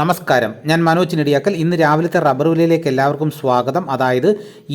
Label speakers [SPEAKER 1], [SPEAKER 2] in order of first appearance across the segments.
[SPEAKER 1] നമസ്കാരം. ഞാൻ മനോജ് നെടിയാക്കൽ. ഇന്ന് രാവിലത്തെ റബ്ബർ വിലയിലേക്ക് എല്ലാവർക്കും സ്വാഗതം. അതായത്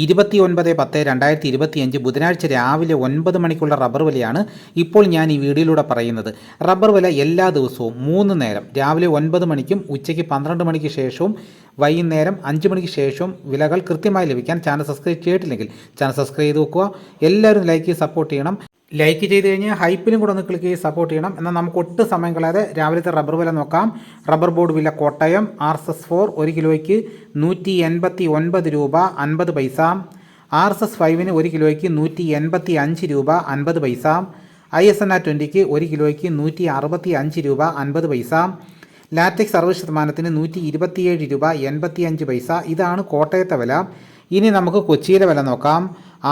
[SPEAKER 1] ഇരുപത്തി ഒൻപത് പത്ത് രണ്ടായിരത്തി ഇരുപത്തിയഞ്ച് ബുധനാഴ്ച രാവിലെ ഒൻപത് മണിക്കുള്ള റബ്ബർ വിലയാണ് ഇപ്പോൾ ഞാൻ ഈ വീഡിയോയിലൂടെ പറയുന്നത്. റബ്ബർ വില എല്ലാ ദിവസവും മൂന്ന് നേരം രാവിലെ ഒൻപത് മണിക്കും ഉച്ചയ്ക്ക് പന്ത്രണ്ട് മണിക്ക് ശേഷവും വൈകുന്നേരം അഞ്ച് മണിക്ക് ശേഷവും വിലകൾ കൃത്യമായി ലഭിക്കാൻ ചാനൽ സബ്സ്ക്രൈബ് ചെയ്തിട്ടില്ലെങ്കിൽ ചാനൽ സബ്സ്ക്രൈബ് ചെയ്ത് നോക്കുക എല്ലാവരും ലൈക്ക് ചെയ്ത് സപ്പോർട്ട് ചെയ്യണം. ലൈക്ക് ചെയ്ത് കഴിഞ്ഞാൽ ഹൈപ്പിലും കൂടെ ഒന്ന് ക്ലിക്ക് ചെയ്ത് സപ്പോർട്ട് ചെയ്യണം. എന്നാൽ നമുക്ക് ഒട്ടും സമയം കളയാതെ രാവിലത്തെ റബ്ബർ വില നോക്കാം. റബ്ബർ ബോർഡ് വില Kottayam R S S four ഒരു കിലോയ്ക്ക് നൂറ്റി എൺപത്തി ഒൻപത് രൂപ അൻപത് പൈസ. ആർ എസ് എസ് ഫൈവിന് ഒരു കിലോയ്ക്ക് നൂറ്റി എൺപത്തി അഞ്ച് രൂപ അൻപത് പൈസ. ഐ എസ് എൻ ആർ ട്വന്റിക്ക് ഒരു കിലോയ്ക്ക് നൂറ്റി അറുപത്തി അഞ്ച് രൂപ അൻപത് പൈസ. ലാറ്റക്സ് അറുപത് ശതമാനത്തിന് നൂറ്റി ഇരുപത്തിയേഴ് രൂപ എൺപത്തി അഞ്ച് പൈസ. ഇതാണ് കോട്ടയത്തെ വില. ഇനി നമുക്ക് കൊച്ചിയിലെ വില നോക്കാം.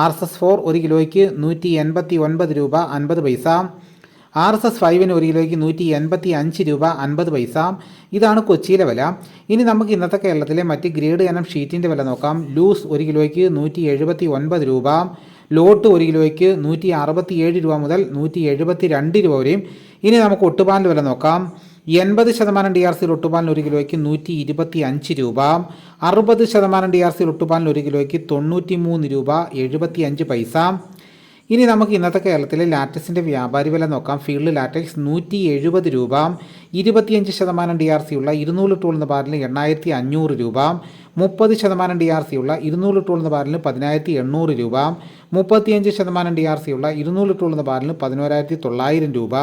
[SPEAKER 1] ആർ എസ് എസ് ഫോർ ഒരു കിലോയ്ക്ക് നൂറ്റി എൺപത്തി ഒൻപത് രൂപ അൻപത് പൈസ. ആർ എസ് എസ് ഫൈവിന് ഒരു കിലോയ്ക്ക് നൂറ്റി എൺപത്തി അഞ്ച് രൂപ അൻപത് പൈസ. ഇതാണ് കൊച്ചിയിലെ വില. ഇനി നമുക്ക് ഇന്നത്തെ കേരളത്തിലെ മറ്റ് ഗ്രേഡ് ഇനം ഷീറ്റിന്റെ വില നോക്കാം. ലൂസ് ഒരു കിലോയ്ക്ക് നൂറ്റി എഴുപത്തി ഒൻപത് രൂപ. ലോട്ട് ഒരു കിലോയ്ക്ക് നൂറ്റി അറുപത്തി ഏഴ് രൂപ മുതൽ നൂറ്റി എഴുപത്തി രണ്ട് രൂപ വരെയും. ഇനി നമുക്ക് ഒട്ടുപാലിന്റെ വില നോക്കാം. എൺപത് ശതമാനം ഡി ആർ സിയിൽ ഒട്ടുപാലിന് ഒരു കിലോയ്ക്ക് നൂറ്റി ഇരുപത്തി അഞ്ച് രൂപ. അറുപത് ശതമാനം ഡി ആർ സിയിൽ ഒട്ടുപാലിന് ഒരു കിലോയ്ക്ക് തൊണ്ണൂറ്റി മൂന്ന് രൂപ എഴുപത്തി അഞ്ച് പൈസ. ഇനി നമുക്ക് ഇന്നത്തെ കേരളത്തിലെ ലാറ്റക്സിന്റെ വ്യാപാരി വില നോക്കാം. ഫീൽഡ് ലാറ്റക്സ് നൂറ്റി എഴുപത് രൂപ. ഇരുപത്തിയഞ്ച് ശതമാനം ഡി ആർ സി ഉള്ള ഇരുന്നൂറ് ടൂളുന്ന ബാരലിന് എണ്ണായിരത്തി അഞ്ഞൂറ് രൂപ. മുപ്പത് ശതമാനം ഡി ആർ സി ഉള്ള ഇരുന്നൂറ് ടൂളുന്ന ബാരലിന് പതിനായിരത്തി എണ്ണൂറ് രൂപ. മുപ്പത്തിയഞ്ച് ശതമാനം ഡി ആർ സി ഉള്ള ഇരുന്നൂറ് ടൂളുന്ന ബാരലിന് പതിനോരായിരത്തി തൊള്ളായിരം രൂപ.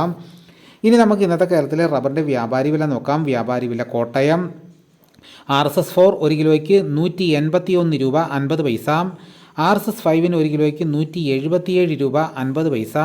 [SPEAKER 1] ഇനി നമുക്ക് ഇന്നത്തെ കേരളത്തിലെ റബ്ബറിന്റെ വ്യാപാരി വില നോക്കാം. വ്യാപാരി വില Kottayam. R S S four ഒരു കിലോയ്ക്ക് നൂറ്റി എൺപത്തി ഒന്ന് രൂപ അൻപത് പൈസ. ആർ എസ് എസ് ഫൈവിന് ഒരു കിലോയ്ക്ക് നൂറ്റി എഴുപത്തിയേഴ് രൂപ അൻപത് പൈസ.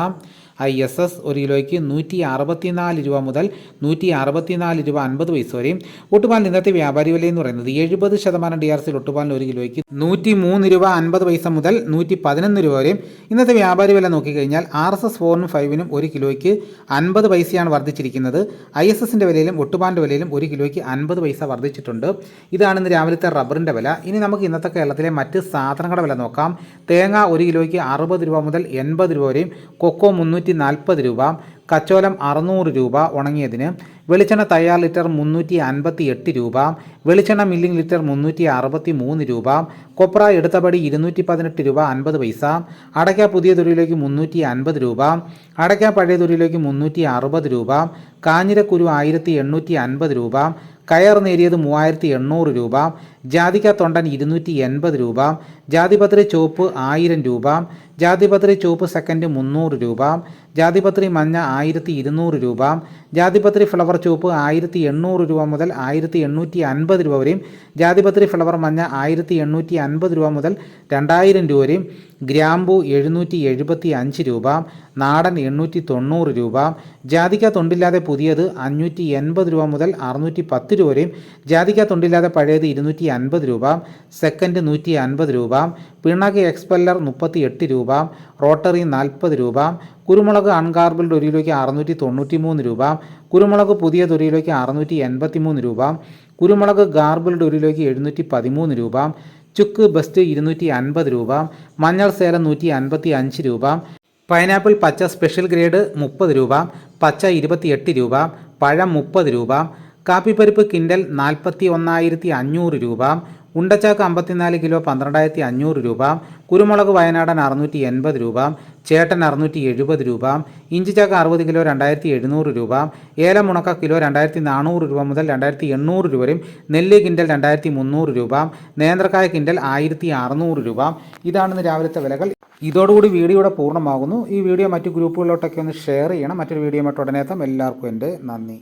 [SPEAKER 1] ഐ എസ് എസ് ഒരു കിലോയ്ക്ക് നൂറ്റി അറുപത്തിനാല് രൂപ മുതൽ നൂറ്റി അറുപത്തിനാല് രൂപ അൻപത് പൈസ വരെയും ഒട്ടുപാലിന് ഇന്നത്തെ വ്യാപാരി വില എന്ന് പറയുന്നത് എഴുപത് ശതമാനം ഡി ആർ സിയിൽ ഒട്ടുപാലിന് ഒരു കിലോയ്ക്ക് നൂറ്റി മൂന്ന് രൂപ അൻപത് പൈസ മുതൽ നൂറ്റി പതിനൊന്ന് രൂപ വരെയും ഇന്നത്തെ വ്യാപാരി വില നോക്കിക്കഴിഞ്ഞാൽ ആർ എസ് എസ് ഫോറിനും ഫൈവിനും ഒരു കിലോയ്ക്ക് അൻപത് പൈസയാണ് വർദ്ധിച്ചിരിക്കുന്നത്. ഐ എസ് എസിന്റെ വിലയിലും ഒട്ടുപാലിന്റെ വിലയിലും ഒരു കിലോയ്ക്ക് അൻപത് പൈസ വർദ്ധിച്ചിട്ടുണ്ട്. ഇതാണ് ഇന്ന് രാവിലത്തെ റബ്ബറിന്റെ വില. ഇനി നമുക്ക് ഇന്നത്തെ കേരളത്തിലെ മറ്റ് സാധനങ്ങളുടെ വില നോക്കാം. തേങ്ങ ഒരു കിലോയ്ക്ക് അറുപത് രൂപ മുതൽ എൺപത് രൂപ വരെയും കൊക്കോ മുന്നൂറ്റി നാൽപ്പത് രൂപ കച്ചോലം അറുന്നൂറ് രൂപ ഉണങ്ങിയതിന് വെളിച്ചെണ്ണ തയ്യാർ ലിറ്റർ മുന്നൂറ്റി അൻപത്തി എട്ട് രൂപ വെളിച്ചെണ്ണ മില്ലിംഗ് ലിറ്റർ മുന്നൂറ്റി അറുപത്തി മൂന്ന് രൂപ കൊപ്ര എടുത്തപടി ഇരുന്നൂറ്റി പതിനെട്ട് രൂപ അൻപത് പൈസ അടയ്ക്ക പുതിയ തൊഴിലേക്ക് മുന്നൂറ്റി അൻപത് രൂപ അടയ്ക്ക പഴയ തൊഴിലേക്ക് മുന്നൂറ്റി അറുപത് രൂപ കാഞ്ഞിരക്കുരു ആയിരത്തി എണ്ണൂറ്റി അൻപത് രൂപ കയർ നേരിയത് മൂവായിരത്തി എണ്ണൂറ് രൂപ ജാതിക്ക തൊണ്ടൻ ഇരുന്നൂറ്റി എൺപത് രൂപ ജാതിപത്രി ചുവപ്പ് ആയിരം രൂപ ജാതിപത്രി ചുവപ്പ് സെക്കൻഡ് മുന്നൂറ് രൂപ ജാതിപത്രി മഞ്ഞ ആയിരത്തി ഇരുന്നൂറ് രൂപ ജാതിപത്രി ഫ്ലവർ ചുവപ്പ് ആയിരത്തി എണ്ണൂറ് രൂപ മുതൽ ആയിരത്തി എണ്ണൂറ്റി അൻപത് രൂപ വരെയും ജാതിപത്രി ഫ്ലവർ മഞ്ഞ ആയിരത്തി എണ്ണൂറ്റി അൻപത് രൂപ മുതൽ രണ്ടായിരം രൂപ വരെയും ഗ്രാമ്പു എഴുന്നൂറ്റി എഴുപത്തി അഞ്ച് രൂപ നാടൻ എണ്ണൂറ്റി തൊണ്ണൂറ് രൂപ ജാതിക്ക തൊണ്ടില്ലാതെ പുതിയത് അഞ്ഞൂറ്റി എൺപത് രൂപ മുതൽ അറുന്നൂറ്റി പത്ത് രൂപ വരെയും ജാതിക്ക തൊണ്ടില്ലാതെ പഴയത് ഇരുന്നൂറ്റി അൻപത് രൂപ സെക്കൻഡ് നൂറ്റി അൻപത് രൂപ പിണക് എക്സ്പെല്ലർ മുപ്പത്തി എട്ട് രൂപ റോട്ടറി നാൽപ്പത് രൂപ കുരുമുളക് അൺകാർബിൾഡ് ഒരു കിലോയ്ക്ക് അറുന്നൂറ്റി തൊണ്ണൂറ്റി മൂന്ന് രൂപ കുരുമുളക് പുതിയത് ഒരു അറുന്നൂറ്റി എൺപത്തി മൂന്ന് രൂപ കുരുമുളക് ഗാർബിൾഡ് ഒരു കിലോയ്ക്ക് എഴുന്നൂറ്റി പതിമൂന്ന് രൂപ ചുക്ക് ബെസ്റ്റ് ഇരുന്നൂറ്റി അൻപത് രൂപ മഞ്ഞൾ സേല നൂറ്റി അൻപത്തി അഞ്ച് രൂപ പൈനാപ്പിൾ പച്ച സ്പെഷ്യൽ ഗ്രേഡ് മുപ്പത് രൂപ പച്ച ഇരുപത്തിയെട്ട് രൂപ പഴം മുപ്പത് രൂപ കാപ്പിപ്പരിപ്പ് കിൻഡൽ നാൽപ്പത്തി ഒന്നായിരത്തി അഞ്ഞൂറ് രൂപ ഉണ്ടച്ചാക്ക് അമ്പത്തിനാല് കിലോ പന്ത്രണ്ടായിരത്തി അഞ്ഞൂറ് രൂപ കുരുമുളക് വയനാടൻ അറുന്നൂറ്റി എൺപത് രൂപ ചേട്ടൻ അറുന്നൂറ്റി എഴുപത് രൂപ ഇഞ്ചിച്ചാക്ക് അറുപത് കിലോ രണ്ടായിരത്തി എഴുന്നൂറ് രൂപ ഏലമുണക്ക കിലോ രണ്ടായിരത്തി നാനൂറ് രൂപ മുതൽ രണ്ടായിരത്തി എണ്ണൂറ് രൂപ വരെയും നെല്ല് കിൻഡൽ രണ്ടായിരത്തി മുന്നൂറ് രൂപ നേന്ത്രക്കായ കിൻഡൽ ആയിരത്തി അറുന്നൂറ് രൂപ. ഇതാണ് രാവിലത്തെ വിലകൾ. ഇതോടുകൂടി വീഡിയോ ഇവിടെ പൂർണമാകുന്നു. ഈ വീഡിയോ മറ്റു ഗ്രൂപ്പുകളിലോട്ടൊക്കെ ഒന്ന് ഷെയർ ചെയ്യണം. മറ്റൊരു വീഡിയോ മറ്റുടനെ എല്ലാവർക്കും എന്റെ നന്ദി.